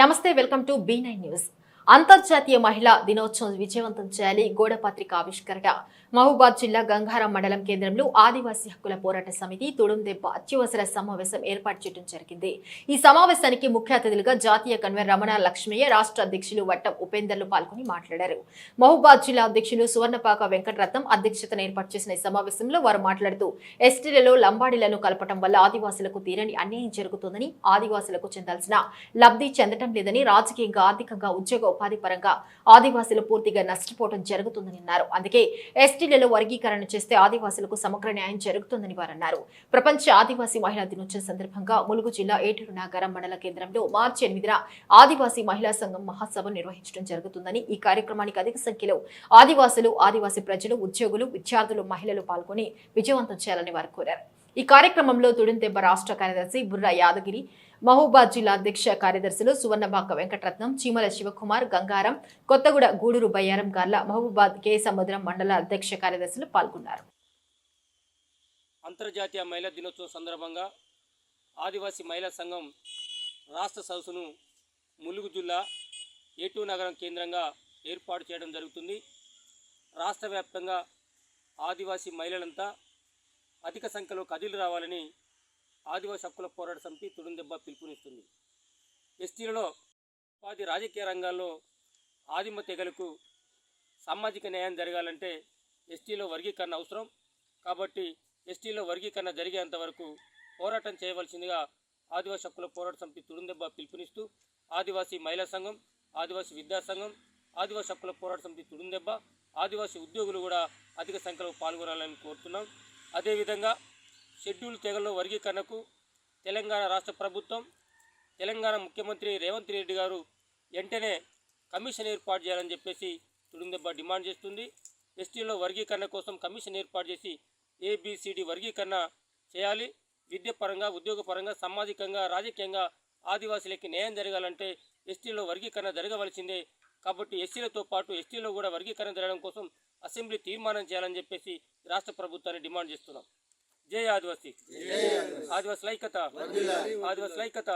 నమస్తే welcome to B nine news. అంతర్జాతీయ మహిళా దినోత్సవం విజయవంతం చేయాలి. గోడ పత్రిక ఆవిష్కరణ. మహబూబాద్ జిల్లా గంగారం మండలం కేంద్రంలో ఆదివాసీ హక్కుల పోరాట సమితి తుడుందెబ్బ అత్యవసర సమావేశం ఏర్పాటు చేయడం జరిగింది. ఈ సమావేశానికి ముఖ్య అతిథులుగా జాతీయ కన్వీనర్ రమణ లక్ష్మయ్య రాష్ట్ర అధ్యక్షులు వట్టం ఉపేందర్లు పాల్గొని మాట్లాడారు. మహబూబాద్ జిల్లా అధ్యక్షులు సువర్ణపాక వెంకటరత్నం అధ్యక్షతన ఏర్పాటు చేసిన ఈ సమావేశంలో వారు మాట్లాడుతూ ఎస్టీలలో లంబాడీలను కలపటం వల్ల ఆదివాసులకు తీరని అన్యాయం జరుగుతుందని ఆదివాసులకు చెందాల్సిన లబ్ధి చెందటం లేదని రాజకీయంగా ఆర్థికంగా ఉద్యోగ ఉపాధి పరంగా ఆదివాసులు పూర్తిగా నష్టపోవడం జరుగుతుందని అన్నారు. అందుకే ఎస్టీలలో వర్గీకరణ చేస్తే ఆదివాసులకు సమగ్ర న్యాయం జరుగుతుందని వారు అన్నారు ప్రపంచ ఆదివాసీ మహిళా దినోత్సవం సందర్భంగా ములుగు జిల్లా ఏటూరు నాగారం మండల కేంద్రంలో మార్చి ఎనిమిదిన ఆదివాసీ మహిళా సంఘం మహాసభ నిర్వహించడం జరుగుతుందని ఈ కార్యక్రమానికి అధిక సంఖ్యలో ఆదివాసులు ఆదివాసీ ప్రజలు ఉద్యోగులు విద్యార్థులు మహిళలు పాల్గొని విజయవంతం చేయాలని వారు కోరారు. ఈ కార్యక్రమంలో తుడిందెబ్బ రాష్ట్ర కార్యదర్శి బుర్రా యాదగిరి మహబూబాద్ జిల్లా అధ్యక్ష కార్యదర్శులు సువర్ణబాక వెంకటరత్నం చీమల శివకుమార్ గంగారం కొత్తగూడ గూడూరు బయ్యారం గార్ల మహబూబాద్ కే సముద్రం మండల అధ్యక్ష కార్యదర్శులు పాల్గొన్నారు. అంతర్జాతీయ మహిళా దినోత్సవం సందర్భంగా ఆదివాసీ మహిళా సంఘం రాష్ట్ర సదస్సును ములుగు జిల్లా ఏటూ నగరం కేంద్రంగా ఏర్పాటు చేయడం జరుగుతుంది. రాష్ట్ర వ్యాప్తంగా ఆదివాసీ మహిళలంతా అధిక సంఖ్యలో కదిలు రావాలని ఆదివాసి హక్కుల పోరాట సమితి తుడుందెబ్బ పిలుపునిస్తుంది. ఎస్టీలలో ఉపాధి రాజకీయ రంగాల్లో ఆదిమ తెగలకు సామాజిక న్యాయం జరగాలంటే ఎస్టీలో వర్గీకరణ అవసరం. కాబట్టి ఎస్టీలో వర్గీకరణ జరిగేంత వరకు పోరాటం చేయవలసిందిగా ఆదివాసి హక్కుల పోరాట సమితి తుడుందెబ్బ పిలుపునిస్తూ ఆదివాసీ మహిళా సంఘం ఆదివాసీ విద్యా సంఘం ఆదివాసి హక్కుల పోరాట సమితి తుడుందెబ్బ ఆదివాసీ ఉద్యోగులు కూడా అధిక సంఖ్యలో పాల్గొనాలని కోరుతున్నాం. అదేవిధంగా షెడ్యూల్ తెగల్లో వర్గీకరణకు తెలంగాణ రాష్ట్ర ప్రభుత్వం తెలంగాణ ముఖ్యమంత్రి రేవంత్ రెడ్డి గారు వెంటనే కమిషన్ ఏర్పాటు చేయాలని చెప్పేసి తుడుందెబ్బ డిమాండ్ చేస్తుంది. ఎస్టీలో వర్గీకరణ కోసం కమిషన్ ఏర్పాటు చేసి ఏబిసిడి వర్గీకరణ చేయాలి. విద్యపరంగా ఉద్యోగపరంగా సామాజికంగా రాజకీయంగా ఆదివాసీలకి న్యాయం జరగాలంటే ఎస్టీలో వర్గీకరణ జరగవలసిందే. కాబట్టి ఎస్సీలతో పాటు ఎస్టీలో కూడా వర్గీకరణ జరగడం కోసం అసెంబ్లీ తీర్మానం చేయాలని చెప్పేసి రాష్ట్ర ప్రభుత్వాన్ని డిమాండ్ చేస్తున్నాం. జై ఆదివాసీ. ఆదివాసీ. ఐక్యత. ఆదివాసీ ఐక్యత.